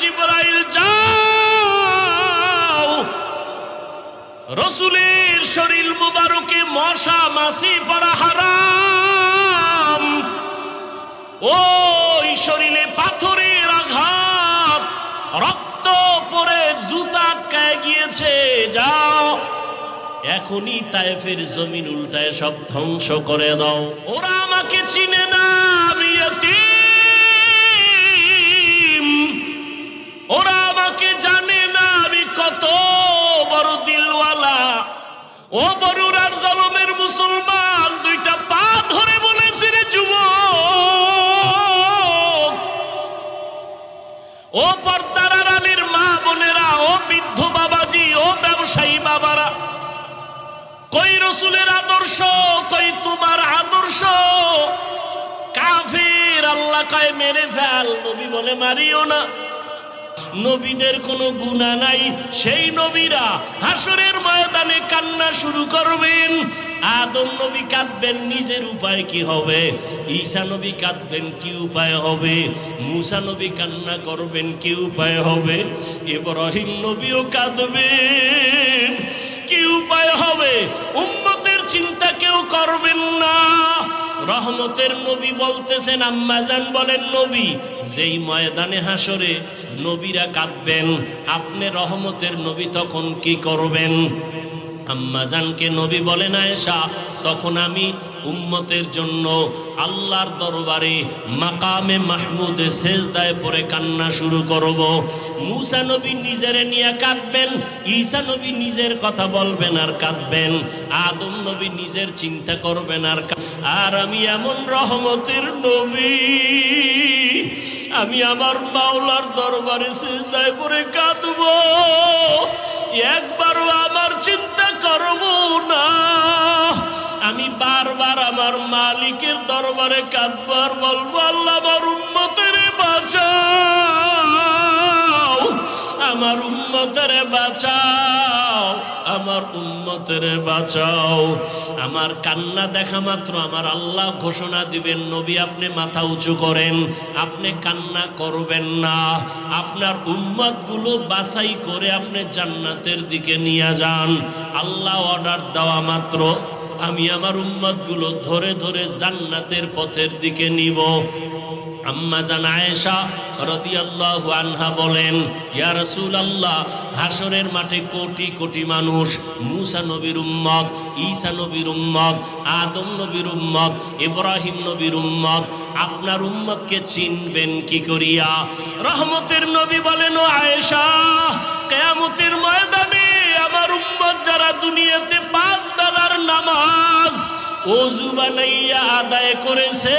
জিব্রাইল, যাও। রসুলের শরীর মুবারকে মশা মাসি পড়া হারাম। ওই শরীরে পাথরের আঘাত। রক্ত পরে জুতা আটকায় গিয়েছে, যাও। এখনই তায়েফের জমিন উল্টায় সব ধ্বংস করে দাও। ওরা আমাকে চিনে না, আমি ও বড়ুরার জলমের মুসলমান, দুইটা পা ধরে বলেছে রে যুব ও পর্দার আলীর মা বোনেরা, ও বৃদ্ধ বাবাজি, ও ব্যবসায়ী বাবারা, কই রসুলের আদর্শ, কই তোমার আদর্শ? কাফির আল্লাহ কয়, মেরে ফেল, নবী বলে, মারিও না। নবীদের কোনো গুণা নাই। সেই নবীরা হাসরের ময়দানে কান্না শুরু করবেন। আদম নবী কাঁদবেন, নিজের উপায় কি হবে? ঈসা নবী কাঁদবেন, কি উপায় হবে? মুসা নবী কান্না করবেন, কি উপায় হবে? ইব্রাহিম নবীও কাঁদবেন, কি উপায় হবে? কেউ করবেন না। রহমতের নবী বলতেছেন আম্মাজান বলেন, নবী, যেই ময়দানে হাসরে নবীরা কাঁদবেন, আপনি রহমতের নবী তখন কি করবেন? আম্মাজানকে নবী বলেন, আয়েশা, তখন আমি উম্মতের জন্য আল্লাহর দরবারে মাকামে মাহমুদে সেজদায় পরে কান্না শুরু করব। মুসা নবী নিজেরে নিয়ে কাঁদবেন, ঈসা নবী নিজের কথা বলবেন আর কাঁদবেন, আদম নবী নিজের চিন্তা করবেন আর আর আমি এমন রহমতের নবী, আমি আমার মাওলার দরবারে সেজদায় পরে কাঁদব, একবারও আমার চিন্তা করব না। আমার মালিকের দরবারে কাঁদবো আর বলব, আল্লাহ আমার উন্মতের বাঁচাও, আমার উন্মতের বাঁচাও, আমার উন্মতের বাঁচাও। আমার কান্না দেখা মাত্র আমার আল্লাহ ঘোষণা দিবেন, নবী, আপনি মাথা উঁচু করেন, আপনি কান্না করবেন না। আপনার উম্মতগুলো বাছাই করে আপনি জান্নাতের দিকে নিয়ে যান। আল্লাহ অর্ডার দেওয়া মাত্র। আমি আমার উম্মতগুলো ধরে ধরে জান্নাতের পথের দিকে নিব। জান আয়েশা বলেন কোটি কোটি মানুষ উম্মত উম্মত আপনার চিনবেন কি করিয়া? রহমতের নবী বলেন, ও আয়েশা, কিয়ামতের ময়দানে আমার উম্মত যারা দুনিয়াতে পাঁচ বেলার নামাজ অজু বানাইয়া আদায় করেছে।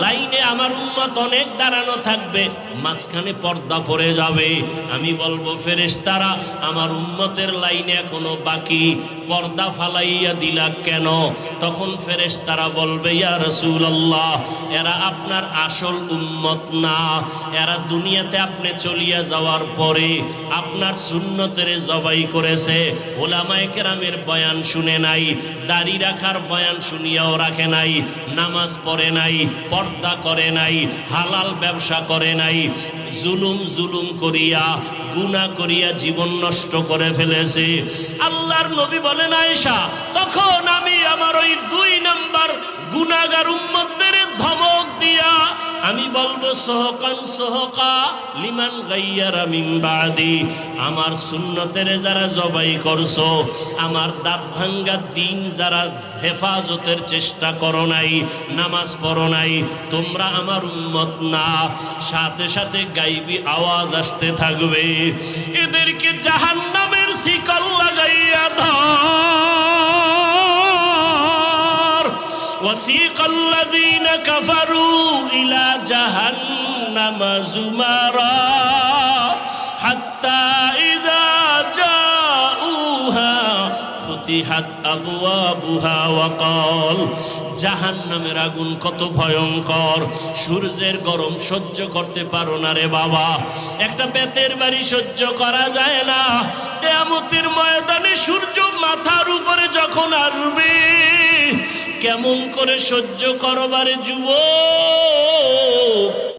লাইনে আমার উম্মত অনেক দাঁড়ানো থাকবে, মাঝখানে পর্দা পড়ে যাবে। আমি বলব ফেরেশ তারা আমার উম্মতের লাইনে এখনও বাকি, পর্দা ফালাইয়া দিলা কেন? তখন ফেরেশ তারা বলবে, ইয়া রসুল্লাহ এরা আপনার আসল উম্মত না। এরা দুনিয়াতে আপনি চলিয়া যাওয়ার পরে আপনার সুন্নতের জবাই করেছে। ওলামায়ে কেরামের বয়ান শুনে নাই, দাড়ি রাখার বয়ান শুনিয়াও রাখে নাই, নামাজ পড়ে নাই পর্দা করে নাই, হালাল ব্যবসা করে নাই, জুলুম জুলুম করিয়া গুণা করিয়া জীবন নষ্ট করে ফেলেছে। আল্লাহর নবী বলেন, আয়েশা, তখন আমি আমার ওই দুই নাম্বার গুণাগার দিয়া আমি বলব সহকান সহকা লিমান গাইয়ারা মিন বাদি। আমার সুন্নতের যারা জবাই করছ, আমার দাঁত ভাঙ্গা দিন যারা হেফাজতের চেষ্টা করো নাই, নামাজ পড়ো নাই, তোমরা আমার উন্মত না। সাথে সাথে গাইবি আওয়াজ আসতে থাকবে। এদেরকে জাহান্নামের শিকল লাগাইয়া ধর وسيق الذين كفروا إلى جهنم زمرا حتى إذا جاءوها فتحت أبوابها وقال, জাহান্নামের আগুন কত ভয়ঙ্কর। সূর্যের গরম সহ্য করতে পারো না রে বাবা। একটা বেতের বাড়ি সহ্য করা যায় না। কেয়ামতের ময়দানে সূর্য মাথার উপরে যখন আসবে কেমন করে সহ্য করবারে যুবক?